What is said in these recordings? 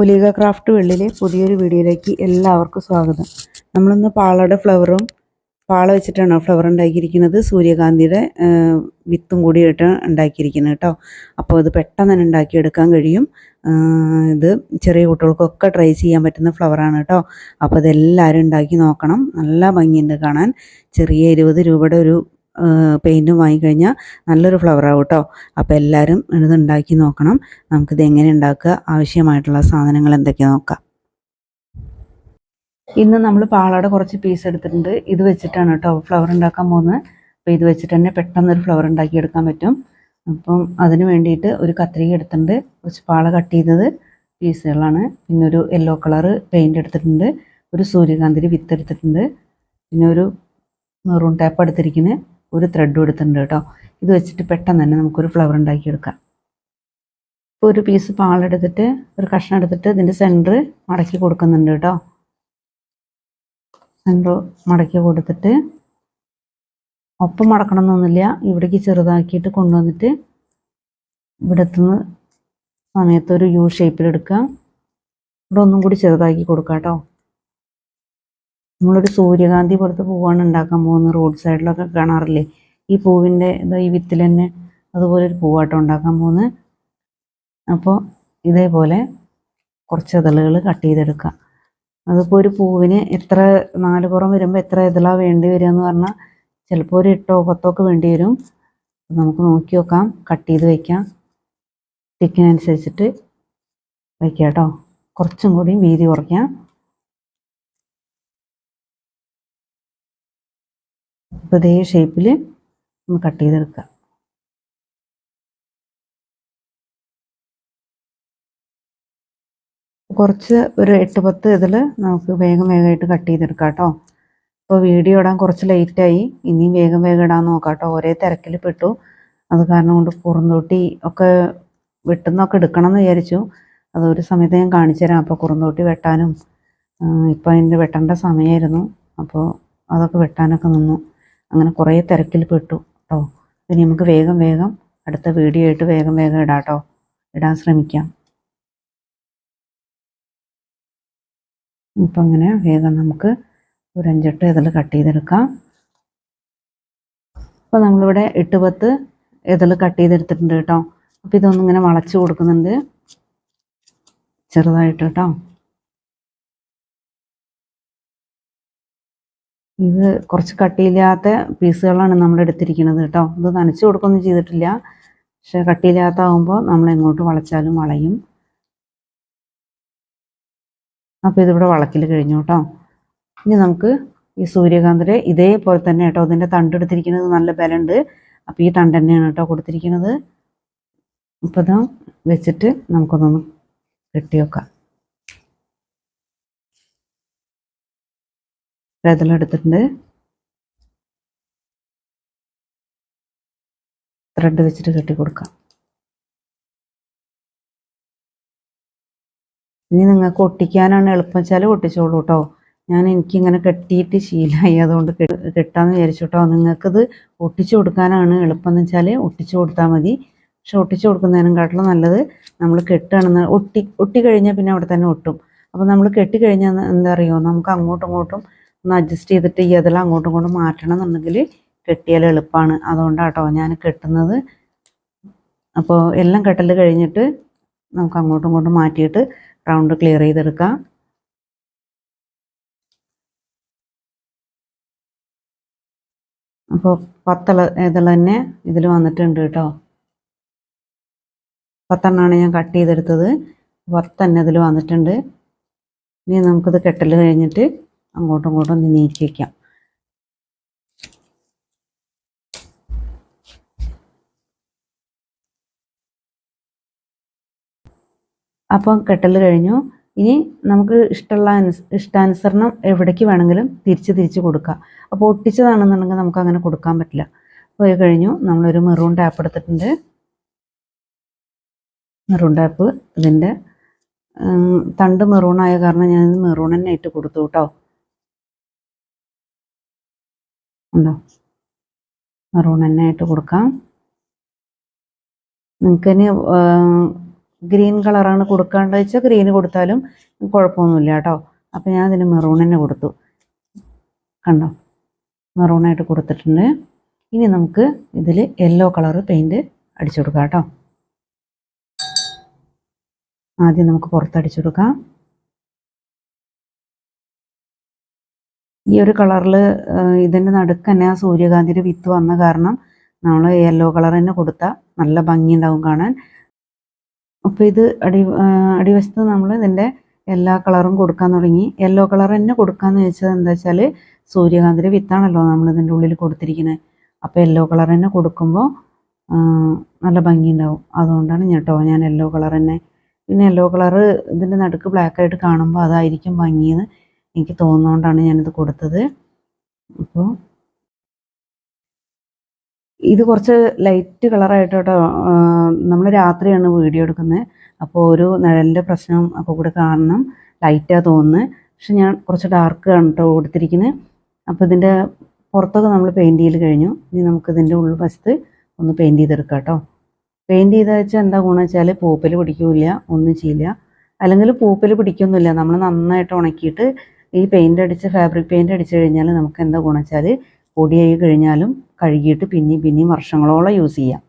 ഒലിക craft വെള്ളിലെ പുതിയൊരു വീഡിയോയിലേക്ക് എല്ലാവർക്കും സ്വാഗതം. നമ്മളിന്ന് പാളയുടെ ഫ്ലവറും പാള വെച്ചിട്ടാണ് ഫ്ലവർ ഉണ്ടാക്കിയിരിക്കുന്നത്. സൂര്യകാന്തിയുടെ വിത്തും വിത്തും കൂടിയിട്ട് ഉണ്ടാക്കിയിരിക്കുന്നത് കേട്ടോ. അപ്പോൾ ഇത് പെട്ടെന്ന് തന്നെ ഉണ്ടാക്കിയെടുക്കാൻ കഴിയും. ഇത് ചെറിയ കുട്ടികൾക്കൊക്കെ ട്രൈ ചെയ്യാൻ പറ്റുന്ന ഫ്ലവറാണ് കേട്ടോ. അപ്പോൾ ഇതെല്ലാവരും ഉണ്ടാക്കി നോക്കണം. നല്ല ഭംഗിയുണ്ട് കാണാൻ. ചെറിയ ഇരുപത് രൂപയുടെ ഒരു പെയിന്റും വാങ്ങിക്കഴിഞ്ഞാൽ നല്ലൊരു ഫ്ലവറാവും കേട്ടോ അപ്പോൾ എല്ലാവരും ഇത് ഉണ്ടാക്കി നോക്കണം. നമുക്കിത് എങ്ങനെ ഉണ്ടാക്കുക? ആവശ്യമായിട്ടുള്ള സാധനങ്ങൾ എന്തൊക്കെ നോക്കാം ഇന്ന് നമ്മൾ പാളയുടെ കുറച്ച് പീസ് എടുത്തിട്ടുണ്ട്. ഇത് വെച്ചിട്ടാണ് കേട്ടോ ഫ്ലവർ ഉണ്ടാക്കാൻ പോകുന്നത്. അപ്പോൾ ഇത് വെച്ചിട്ട് തന്നെ പെട്ടെന്ന് ഒരു ഫ്ലവർ ഉണ്ടാക്കിയെടുക്കാൻ പറ്റും. അപ്പം അതിന് വേണ്ടിയിട്ട് ഒരു കത്രിക എടുത്തിട്ടുണ്ട്. കുറച്ച് പാള കട്ട് ചെയ്തത് പീസുകളാണ് പിന്നെ ഒരു യെല്ലോ കളറ് പെയിന്റ് എടുത്തിട്ടുണ്ട്. ഒരു സൂര്യകാന്തിരി വിത്ത് എടുത്തിട്ടുണ്ട്. പിന്നെ ഒരു മെറൂൺ ടാപ്പ് എടുത്തിരിക്കുന്നത് ഒരു ത്രെഡ് എടുത്തിട്ടുണ്ട് കേട്ടോ. ഇത് വെച്ചിട്ട് പെട്ടെന്ന് തന്നെ നമുക്കൊരു ഫ്ലവർ ഉണ്ടാക്കിയെടുക്കാം. ഇപ്പോൾ ഒരു പീസ് പാളെടുത്തിട്ട് ഒരു കഷ്ണം എടുത്തിട്ട് ഇതിന്റെ സെന്റർ മടക്കി കൊടുക്കുന്നുണ്ട് കേട്ടോ. സെന്റർ മടക്കി കൊടുത്തിട്ട് ഒപ്പം മടക്കണമെന്നൊന്നുമില്ല. ഇവിടേക്ക് ചെറുതാക്കിയിട്ട് കൊണ്ടുവന്നിട്ട് ഇവിടെ സമയത്ത് ഒരു യു ഷേപ്പിലെടുക്കുക ഇവിടെ ഒന്നും കൂടി ചെറുതാക്കി കൊടുക്കാം കേട്ടോ. നമ്മളൊരു സൂര്യകാന്തി പോലത്തെ പൂവാണ് ഉണ്ടാക്കാൻ പോകുന്നത് റോഡ് സൈഡിലൊക്കെ കാണാറില്ലേ? ഈ പൂവിന്റെ ഈ വിത്തിൽ തന്നെ അതുപോലെ ഒരു പൂവാട്ടോ ഉണ്ടാക്കാൻ പോകുന്നത്. അപ്പോൾ ഇതേപോലെ കുറച്ച് ഇതളുകൾ കട്ട് ചെയ്തെടുക്കുക. അതിപ്പോൾ ഒരു പൂവിന് എത്ര നാല് പുറം വരുമ്പോൾ എത്ര ഇതളാ വേണ്ടി വരിക എന്ന് പറഞ്ഞാൽ ചിലപ്പോൾ ഒരു എട്ടോ പത്തോ ഒക്കെ വേണ്ടി വരും. നമുക്ക് നോക്കി നോക്കാം കട്ട് ചെയ്ത് വയ്ക്കാം. തിക്കിനനുസരിച്ചിട്ട് വയ്ക്കാം കേട്ടോ. കുറച്ചും കൂടി വീതി കുറയ്ക്കാം. അപ്പോൾ ഇതേ ഷേപ്പിൽ ഒന്ന് കട്ട് ചെയ്തെടുക്കുക. കുറച്ച് ഒരു എട്ട് പത്ത് ഇതിൽ നമുക്ക് വേഗം വേഗമായിട്ട് കട്ട് ചെയ്തെടുക്കാം കേട്ടോ. ഇപ്പോൾ വീഡിയോ ഇടാൻ കുറച്ച് ലേറ്റായി ഇനിയും വേഗം വേഗം ഇടാൻ നോക്കാം കേട്ടോ. ഒരേ തിരക്കിൽ പെട്ടു. അത് കാരണം കൊണ്ട് കുറുന്തോട്ടി ഒക്കെ വെട്ടുന്നൊക്കെ എടുക്കണം എന്ന് വിചാരിച്ചു. അതൊരു സമയത്ത് ഞാൻ കാണിച്ചു തരാം. അപ്പോൾ കുറുന്തോട്ടി വെട്ടാനും ഇപ്പം അതിന്റെ വെട്ടേണ്ട സമയമായിരുന്നു. അപ്പോൾ അതൊക്കെ വെട്ടാനൊക്കെ നിന്നു. അങ്ങനെ കുറേ തിരക്കിൽ പെട്ടു കേട്ടോ ഇനി നമുക്ക് വേഗം വേഗം അടുത്ത വീഡിയോ ആയിട്ട് വേഗം വേഗം ഇടാം കേട്ടോ ഇടാൻ ശ്രമിക്കാം. ഇപ്പം അങ്ങനെ വേഗം നമുക്ക് ഒരു അഞ്ചെട്ട് ഇതിൽ കട്ട് ചെയ്തെടുക്കാം. അപ്പോൾ നമ്മളിവിടെ എട്ട് പത്ത് ഇതിൽ കട്ട് ചെയ്തെടുത്തിട്ടുണ്ട് കേട്ടോ അപ്പോൾ ഇതൊന്നിങ്ങനെ വളച്ച് കൊടുക്കുന്നുണ്ട്. ചെറുതായിട്ട് കേട്ടോ ഇത് കുറച്ച് കട്ടിയില്ലാത്ത പീസുകളാണ് നമ്മൾ എടുത്തിരിക്കുന്നത് കേട്ടോ. ഇത് നനച്ചു കൊടുക്കൊന്നും ചെയ്തിട്ടില്ല. പക്ഷെ കട്ടിയില്ലാത്താവുമ്പോൾ നമ്മൾ എങ്ങോട്ട് വളച്ചാലും വളയും. അപ്പോൾ ഇതിവിടെ വളക്കിൽ കഴിഞ്ഞു കേട്ടോ. ഇനി നമുക്ക് ഈ സൂര്യകാന്തരെ ഇതേപോലെ തന്നെ കേട്ടോ ഇതിന്റെ തണ്ട് എടുത്തിരിക്കുന്നത് നല്ല ബലമുണ്ട്. അപ്പോൾ ഈ തണ്ട് തന്നെയാണ് കേട്ടോ കൊടുത്തിരിക്കുന്നത്. ഇതാ വെച്ചിട്ട് നമുക്കൊന്നൊന്ന് കെട്ടി വെക്കാം ഇതിലെടുത്തിട്ടുണ്ട് ത്രെഡ് വെച്ചിട്ട് കെട്ടി കൊടുക്കാം. ഇനി നിങ്ങൾക്ക് ഒട്ടിക്കാനാണ് എളുപ്പം. വെച്ചാൽ ഒട്ടിച്ചോളൂ കേട്ടോ ഞാൻ എനിക്കിങ്ങനെ കെട്ടിയിട്ട് ശീലമായി അതുകൊണ്ട് കെട്ടാന്ന് വിചാരിച്ചു കേട്ടോ നിങ്ങൾക്കത് ഒട്ടിച്ചു കൊടുക്കാനാണ് എളുപ്പം എന്ന് വെച്ചാൽ ഒട്ടിച്ചു കൊടുത്താൽ മതി. പക്ഷെ ഒട്ടിച്ചു കൊടുക്കുന്നതിനും കാട്ടിലും നല്ലത് നമ്മൾ കെട്ടുകയാണെന്ന് ഒട്ടി ഒട്ടി കഴിഞ്ഞാൽ പിന്നെ അവിടെ തന്നെ ഒട്ടും. അപ്പോൾ നമ്മൾ കെട്ടിക്കഴിഞ്ഞാൽ എന്താ അറിയുമോ നമുക്ക് അങ്ങോട്ടും ഇങ്ങോട്ടും ഒന്ന് അഡ്ജസ്റ്റ് ചെയ്തിട്ട് ഈ അതെല്ലാം അങ്ങോട്ടും ഇങ്ങോട്ടും മാറ്റണം എന്നുണ്ടെങ്കിൽ കെട്ടിയാൽ എളുപ്പമാണ് അതുകൊണ്ടാട്ടോ ഞാൻ കെട്ടുന്നത്. അപ്പോൾ എല്ലാം കെട്ടൽ കഴിഞ്ഞിട്ട് നമുക്ക് അങ്ങോട്ടും ഇങ്ങോട്ടും മാറ്റിയിട്ട് റൗണ്ട് ക്ലിയർ ചെയ്തെടുക്കാം. അപ്പോൾ പത്തള ഇതെല്ലാം തന്നെ ഇതിൽ വന്നിട്ടുണ്ട് കേട്ടോ. പത്തെണ്ണമാണ് ഞാൻ കട്ട് ചെയ്തെടുത്തത്. പത്ത് തന്നെ ഇതിൽ വന്നിട്ടുണ്ട്. ഇനി നമുക്കിത് കെട്ടൽ കഴിഞ്ഞിട്ട് അങ്ങോട്ടും ഇങ്ങോട്ടും ഒന്ന് നീക്കി വയ്ക്കാം അപ്പം കെട്ടൽ കഴിഞ്ഞു. ഇനി നമുക്ക് ഇഷ്ടമുള്ള ഇഷ്ടാനുസരണം എവിടേക്ക് വേണമെങ്കിലും തിരിച്ച് തിരിച്ച് കൊടുക്കാം. അപ്പോൾ ഒട്ടിച്ചതാണെന്നുണ്ടെങ്കിൽ നമുക്ക് അങ്ങനെ കൊടുക്കാൻ പറ്റില്ല. പോയി കഴിഞ്ഞു. നമ്മളൊരു മെറൂൺ ടാപ്പ് എടുത്തിട്ടുണ്ട്. മെറൂൺ ടാപ്പ് ഇതിന്റെ തണ്ട് മെറൂൺ ആയ കാരണം ഞാൻ മെറൂൺ തന്നെ ഇട്ട് കൊടുത്തു കേട്ടോ. ഉണ്ടോ? മെറൂൺ തന്നെ ഇട്ട് കൊടുക്കാം. നിങ്ങൾക്ക് ഇനി ഗ്രീൻ കളറാണ് കൊടുക്കാണ്ടെന്ന് വെച്ചാൽ ഗ്രീൻ കൊടുത്താലും കുഴപ്പമൊന്നുമില്ല കേട്ടോ. അപ്പം ഞാൻ അതിന് മെറൂൺ തന്നെ കൊടുത്തു. കണ്ടോ? മെറൂണായിട്ട് കൊടുത്തിട്ടുണ്ട്. ഇനി നമുക്ക് ഇതിൽ യെല്ലോ കളറ് പെയിന്റ് അടിച്ചു കൊടുക്കാം കേട്ടോ. ആദ്യം നമുക്ക് പുറത്തടിച്ചു കൊടുക്കാം. ഈ ഒരു കളറിൽ ഇതിന്റെ നടുക്ക് തന്നെ ആ സൂര്യകാന്തിന്റെ വിത്ത് വന്ന കാരണം നമ്മൾ യെല്ലോ കളർ തന്നെ കൊടുത്താൽ നല്ല ഭംഗി ഉണ്ടാവും കാണാൻ. അപ്പോൾ ഇത് അടി അടിവശത്ത് നമ്മൾ ഇതിന്റെ എല്ലാ കളറും കൊടുക്കാൻ തുടങ്ങി. യെല്ലോ കളർ തന്നെ കൊടുക്കാന്ന് വെച്ചത് എന്താ വെച്ചാൽ സൂര്യകാന്തിന്റെ വിത്താണല്ലോ നമ്മൾ ഇതിന്റെ ഉള്ളിൽ കൊടുത്തിരിക്കുന്നത് അപ്പോൾ യെല്ലോ കളർ തന്നെ കൊടുക്കുമ്പോൾ നല്ല ഭംഗി ഉണ്ടാവും അതുകൊണ്ടാണ് ഞാൻ കേട്ടോ ഞാൻ യെല്ലോ കളർ തന്നെ. പിന്നെ യെല്ലോ കളർ ഇതിന്റെ നടുക്ക് ബ്ലാക്ക് ആയിട്ട് കാണുമ്പോൾ അതായിരിക്കും ഭംഗിയെന്ന് എനിക്ക് തോന്നുന്നതുകൊണ്ടാണ് ഞാനിത് കൊടുത്തത്. അപ്പോൾ ഇത് കുറച്ച് ലൈറ്റ് കളറായിട്ട് കേട്ടോ നമ്മൾ രാത്രിയാണ് വീഡിയോ എടുക്കുന്നത്. അപ്പോൾ ഒരു നിഴലിന്റെ പ്രശ്നം അപ്പോൾ കൂടെ കാണണം ലൈറ്റാണ് തോന്നുന്നത് പക്ഷെ ഞാൻ കുറച്ച് ഡാർക്ക് ആണ് കേട്ടോ കൊടുത്തിരിക്കുന്നത് അപ്പോൾ ഇതിന്റെ പുറത്തൊക്കെ നമ്മൾ പെയിന്റ് ചെയ്ത് കഴിഞ്ഞു. ഇനി നമുക്ക് ഇതിന്റെ ഉൾവശത്ത് ഒന്ന് പെയിന്റ് ചെയ്തെടുക്കാം കേട്ടോ പെയിന്റ് ചെയ്താൽ വെച്ചാൽ എന്താ ഗുണം വെച്ചാൽ പൂപ്പൽ പിടിക്കില്ല ഒന്നും ചെയ്യില്ല. അല്ലെങ്കിൽ പൂപ്പൽ പിടിക്കൊന്നുമില്ല. നമ്മൾ നന്നായിട്ട് ഉണക്കിയിട്ട് ഈ പെയിന്റ് അടിച്ച് ഫാബ്രിക് പെയിന്റ് അടിച്ച് കഴിഞ്ഞാൽ നമുക്ക് എന്താ ഗുണം വെച്ചാൽ പൊടിയായി കഴിഞ്ഞാലും കഴുകിയിട്ട് പിന്നെയും പിന്നെയും വർഷങ്ങളോളം യൂസ് ചെയ്യാം.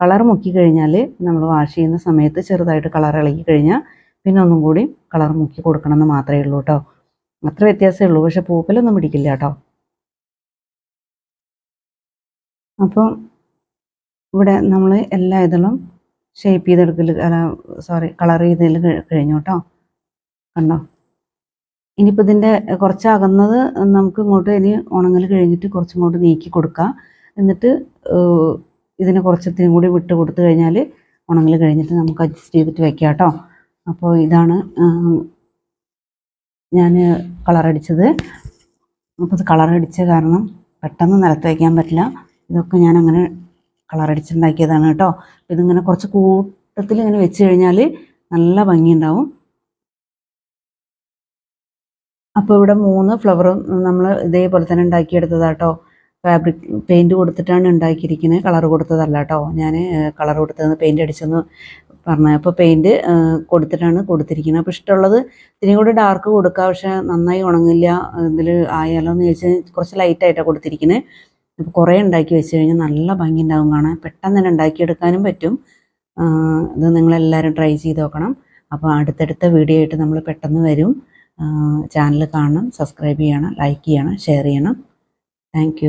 കളർ മുക്കി കഴിഞ്ഞാൽ നമ്മൾ വാഷ് ചെയ്യുന്ന സമയത്ത് ചെറുതായിട്ട് കളർ ഇളകി കഴിഞ്ഞാൽ പിന്നെ ഒന്നും കൂടി കളർ മുക്കി കൊടുക്കണം എന്ന് മാത്രമേ ഉള്ളൂ കേട്ടോ അത്ര വ്യത്യാസമേ ഉള്ളൂ. പക്ഷെ പൂപ്പലൊന്നും പിടിക്കില്ല കേട്ടോ അപ്പോൾ ഇവിടെ നമ്മൾ എല്ലാ ഇതിലും ഷേപ്പ് ചെയ്തെടുക്കൽ സോറി കളർ ചെയ്തതിൽ കഴിഞ്ഞു കേട്ടോ കണ്ടോ? ഇനിയിപ്പോൾ ഇതിന്റെ കുറച്ച് അകന്നത് നമുക്ക് ഇങ്ങോട്ട് ഇനി ഉണങ്ങൽ കഴിഞ്ഞിട്ട് കുറച്ചിങ്ങോട്ട് നീക്കി കൊടുക്കാം. എന്നിട്ട് ഇതിനെ കുറച്ചത്തിനും കൂടി വിട്ട് കൊടുത്തു കഴിഞ്ഞാൽ ഉണങ്ങൽ കഴിഞ്ഞിട്ട് നമുക്ക് അഡ്ജസ്റ്റ് ചെയ്തിട്ട് വെക്കാം കേട്ടോ അപ്പോൾ ഇതാണ് ഞാൻ കളറടിച്ചത് അപ്പോൾ ഇത് കളറടിച്ച കാരണം പെട്ടെന്ന് നിലത്ത് വയ്ക്കാൻ പറ്റില്ല. ഇതൊക്കെ ഞാൻ അങ്ങനെ കളറടിച്ചുണ്ടാക്കിയതാണ് കേട്ടോ ഇതിങ്ങനെ കുറച്ച് കൂട്ടത്തിൽ ഇങ്ങനെ വെച്ച് കഴിഞ്ഞാൽ നല്ല ഭംഗിയുണ്ടാവും. അപ്പോൾ ഇവിടെ മൂന്ന് ഫ്ലവറും നമ്മൾ ഇതേപോലെ തന്നെ ഉണ്ടാക്കിയെടുത്തതാട്ടോ. ഫാബ്രിക് പെയിന്റ് കൊടുത്തിട്ടാണ് ഉണ്ടാക്കിയിരിക്കുന്നത് കളർ കൊടുത്തതല്ല കേട്ടോ ഞാൻ കളർ കൊടുത്തതെന്ന് പെയിന്റ് അടിച്ചെന്ന് പറഞ്ഞത്. അപ്പോൾ പെയിന്റ് കൊടുത്തിട്ടാണ് കൊടുത്തിരിക്കുന്നത് അപ്പോൾ ഇഷ്ടമുള്ളത് ഇതിനും കൂടി ഡാർക്ക് കൊടുക്കുക പക്ഷേ നന്നായി ഉണങ്ങില്ല. ഇതിൽ ആയാലോ എന്ന് ചോദിച്ചാൽ കുറച്ച് ലൈറ്റായിട്ടാണ് കൊടുത്തിരിക്കുന്നത് അപ്പോൾ കുറേ ഉണ്ടാക്കി വെച്ച് കഴിഞ്ഞാൽ നല്ല ഭംഗി ഉണ്ടാവും കാണാൻ. പെട്ടെന്ന് തന്നെ ഉണ്ടാക്കിയെടുക്കാനും പറ്റും. ഇത് നിങ്ങളെല്ലാവരും ട്രൈ ചെയ്ത് നോക്കണം. അപ്പോൾ അടുത്തടുത്ത വീഡിയോ ആയിട്ട് നമ്മൾ പെട്ടെന്ന് വരും. ചാനൽ കാണണം സബ്സ്ക്രൈബ് ചെയ്യണം ലൈക്ക് ചെയ്യണം ഷെയർ ചെയ്യണം. താങ്ക്